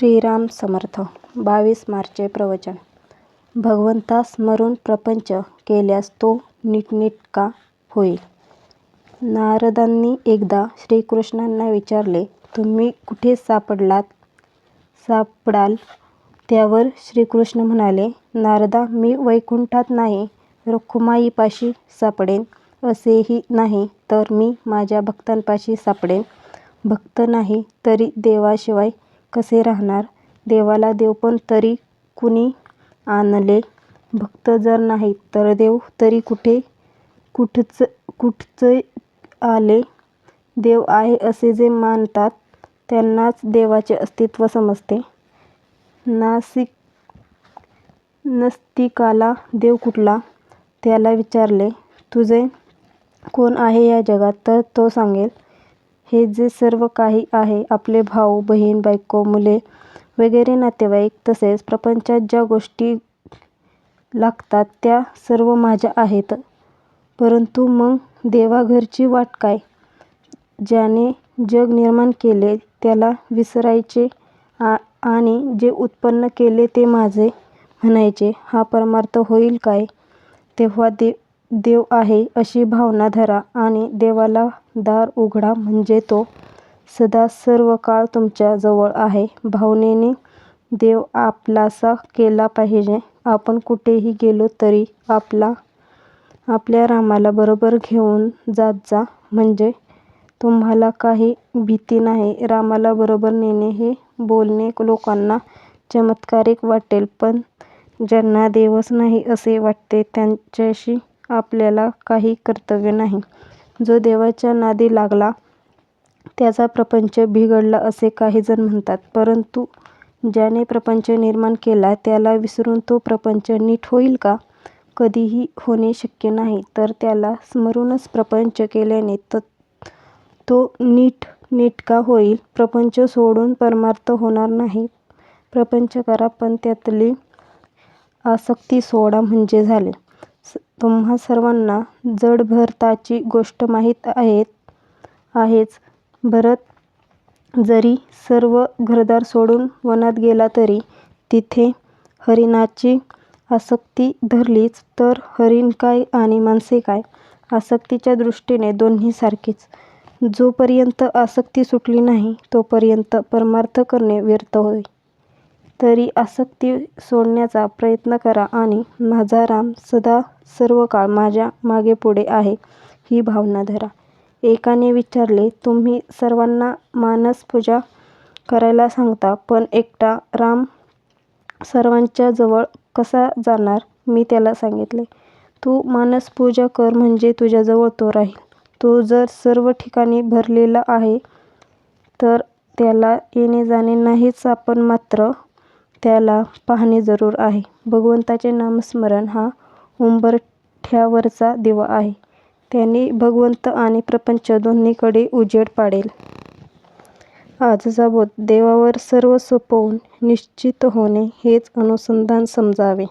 श्रीराम समर्थ बावीस मार्चचे प्रवचन भगवंता स्मरून प्रपंच केल्यास तो नीटनेटका होईल. नारदांनी एकदा श्रीकृष्णांना विचारले, तुम्ही कुठे सापडलात सापडाल? त्यावर श्रीकृष्ण म्हणाले, नारदा, मी वैकुंठात नाही, रखुमाईपाशी सापडेन. असेही नाही तर मी माझ्या भक्तांपाशी सापडेन. भक्त नाही तरी देवाशिवाय कसे राहणार? देवाला देवपण तरी कुणी आणले? भक्त जर नाहीत तर देव तरी कुठचे आले? देव आहे असे जे मानतात त्यांनाच देवाचे अस्तित्व समजते. नास्तिकाला देव कुठला? त्याला विचारले, तुझे कोण आहे या जगात? तर तो सांगेल, हे जे सर्व काही आहे, आपले भाऊ, बहीण, बायको, मुले वगैरे नातेवाईक, तसेच प्रपंचात ज्या गोष्टी लागतात त्या सर्व माझ्या आहेत. परंतु मग देवाघरची वाट काय? ज्याने जग निर्माण केले त्याला विसरायचे आ आणि जे उत्पन्न केले ते माझे म्हणायचे, हा परमार्थ होईल काय? तेव्हा दे देव आहे अशी भावना धरा आणि देवाला दार उघडा म्हणजे तो सदा सर्व काळ तुमच्या जवळ आहे. भावनेने देव आपलासा केला पाहिजे. आपण कुठेही गेलो तरी आपल्या रामाला बरोबर घेऊन जात जा, म्हणजे तुम्हाला काही भीती नाही. रामाला बरोबर नेणे हे बोलणे लोकांना चमत्कारिक वाटेल पण ज्यांना देवच नाही असे वाटते त्यांच्याशी आपल्याला काही कर्तव्य नाही. जो देवाच्या नादी लागला त्याचा प्रपंच बिघडला असे काही जण म्हणतात. परंतु ज्याने प्रपंच निर्माण केला त्याला विसरून तो प्रपंच नीट होईल का? कधीही होणे शक्य नाही. तर त्याला स्मरूनच प्रपंच केल्याने तो नीटनेटका होईल. प्रपंच सोडून परमार्थ होणार नाही. प्रपंच करा पण त्यातली आसक्ती सोडा म्हणजे झाले. तुम्हा सर्वांना जडभरताची गोष्ट माहीत आहेत आहेच. भरत जरी सर्व घरदार सोडून वनात गेला तरी तिथे हरिणाची आसक्ती धरलीच. तर हरिण काय आणि माणसे काय? आसक्तीच्या दृष्टीने दोन्ही सारखीच जोपर्यंत आसक्ती सुटली नाही तोपर्यंत परमार्थ करणे व्यर्थ होय. तरी आसक्ती सोडण्याचा प्रयत्न करा आणि माझा राम सदा सर्व काळ माझ्या मागेपुढे आहे ही भावना धरा. एकाने विचारले, तुम्ही सर्वांना मानस पूजा करायला सांगता पण एकटा राम सर्वांच्या जवळ कसा जाणार? मी त्याला सांगितले, तू मानसपूजा कर म्हणजे तुझ्याजवळ तो राहील. तो जर सर्व ठिकाणी भरलेला आहे तर त्याला येणेजाणे नाहीच आपण मात्र त्याला पाहणे जरूर आहे. भगवंताचे नामस्मरण हा उंबरठ्यावरचा दिवा आहे. त्याने भगवंत आणि प्रपंच दोन्हीकडे उजेड पाडेल. आजचा बोध देवावर सर्व सोपवून निश्चिंत होणे हेच अनुसंधान समजावे.